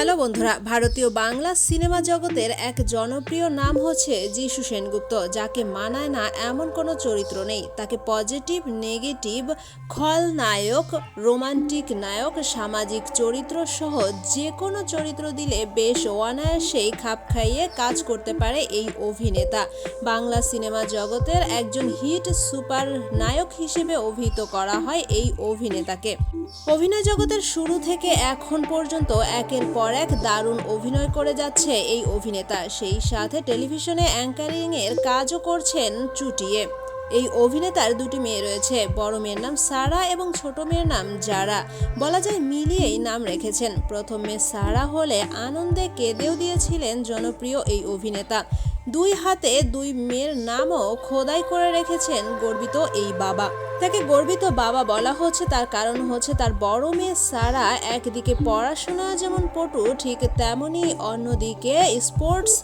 Hello বন্ধুরা, ভারতীয় Bangla cinema জগতের এক জনপ্রিয় নাম হচ্ছে যিশু সেনগুপ্ত, যাকে মানায় না এমন কোনো চরিত্র নেই। তাকে পজিটিভ, নেগেটিভ, খলনায়ক, রোমান্টিক নায়ক, সামাজিক চরিত্র সহ যে কোনো চরিত্র দিলে বেশ অনায়াসেই খাপ খাইয়ে কাজ করতে পারে এই অভিনেতা। বাংলা সিনেমা জগতের একজন হিট সুপার নায়ক হিসেবে অভিহিত করা হয় এই অভিনেতাকে। অভিনয় জগতের শুরু থেকে এখন পর্যন্ত একের পর এক দারুণ অভিনয় করে যাচ্ছে এই অভিনেতা। সেই সাথে টেলিভিশনে অ্যাঙ্কারিং এর কাজও করছেন চুটিয়ে। এই অভিনেতার দুটি মেয়ে রয়েছে, বড় মেয়ের নাম সারা এবং ছোট মেয়ের নাম জারা। বলা যায় মিলিয়েই নাম রেখেছেন। প্রথম মেয়ে সারা হলে আনন্দে কেঁদেও দিয়েছিলেন জনপ্রিয় এই অভিনেতা। দুই হাতে দুই মেয়ের নামও খোদাই করে রেখেছেন গর্বিত এই বাবা। তাকে গর্বিত বাবা বলা হচ্ছে, তার কারণ হচ্ছে তার বড় মেয়ে সারা একদিকে পড়াশোনা যেমন পটু, ঠিক তেমনি অন্যদিকে স্পোর্টস,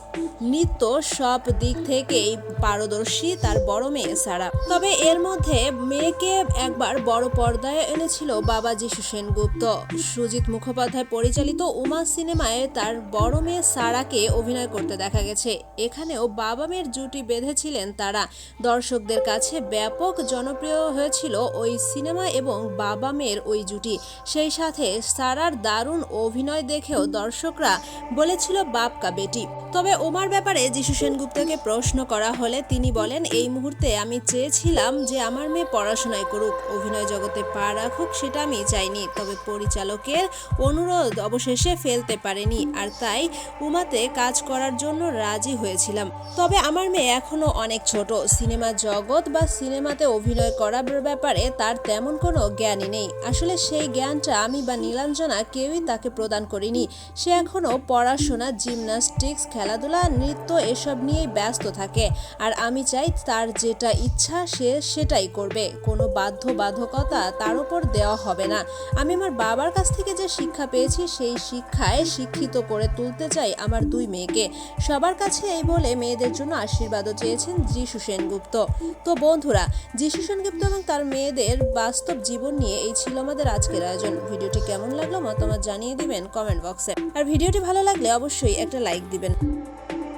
নৃত্য সব দিক থেকেই পারদর্শী তার বড় মেয়ে সারা। তবে এর মধ্যে মেয়েকে একবার বড় পর্দায় এনেছিল বাবা যিশু সেনগুপ্ত। সুজিত মুখোপাধ্যায় পরিচালিত উমা সিনেমায় তার বড় মেয়ে সারাকে অভিনয় করতে দেখা গেছে। এখানেও বাবা মেয়ের জুটি বেঁধেছিলেন তারা। দর্শকদের কাছে ব্যাপক জনপ্রিয় হয়েছিল ওই সিনেমা এবং বাবা মেয়ের ওই জুটি। সেই সাথে সারার দারুণ অভিনয় দেখেও দর্শকরা বলেছিল, বাপ কা বেটি। তবে ওমার ব্যাপারে যিশু সেনগুপ্তকে প্রশ্ন করা হলে তিনি বলেন, এই মুহূর্তে আমি চেয়েছিলাম যে আমার মেয়ে পড়াশোনায় করুক, অভিনয় জগতে পা রাখুক, সেটা আমি চাইনি। তবে পরিচালকের অনুরোধ অবশেষে ফেলতে পারেনি। আর তাই উমাতে কাজ করার জন্য রাজি হয়েছিলাম তবে আমার মেয়ে এখনও অনেক ছোট। সিনেমা জগৎ বা সিনেমাতে অভিনয় করার ব্যাপারে তার তেমন কোনো জ্ঞানই নেই। আসলে সেই জ্ঞানটা আমি বা নীলাঞ্জনা কেউই তাকে প্রদান করিনি। সে এখনও পড়াশোনা, জিমনাস্টিক্স, খেলাধুলা, নৃত্য এসব নিয়েই ব্যস্ত থাকে। আর আমি চাই তার যেটা ইচ্ছা সে সেটাই করবে। কোনো বাধ্যবাধকতা তার উপর দেওয়া হবে না। আমি আমার বাবার কাছ থেকে যে শিক্ষা পেয়েছি সেই শিক্ষায় শিক্ষিত করে তুলতে চাই আমার দুই মেয়েকে। সবার কাছে এই বলে মেয়েদের জন্য আশীর্বাদও চেয়েছেন যিশু সেনগুপ্ত। তো বন্ধুরা, যিশু সেনগুপ্ত এবং তার মেয়েদের বাস্তব জীবন নিয়ে এই ছিল আমাদের আজকের আয়োজন। ভিডিওটি কেমন লাগল মতামত জানিয়ে দিবেন কমেন্ট বক্সে। আর ভিডিওটি ভালো লাগলে অবশ্যই একটা লাইক দিবেন।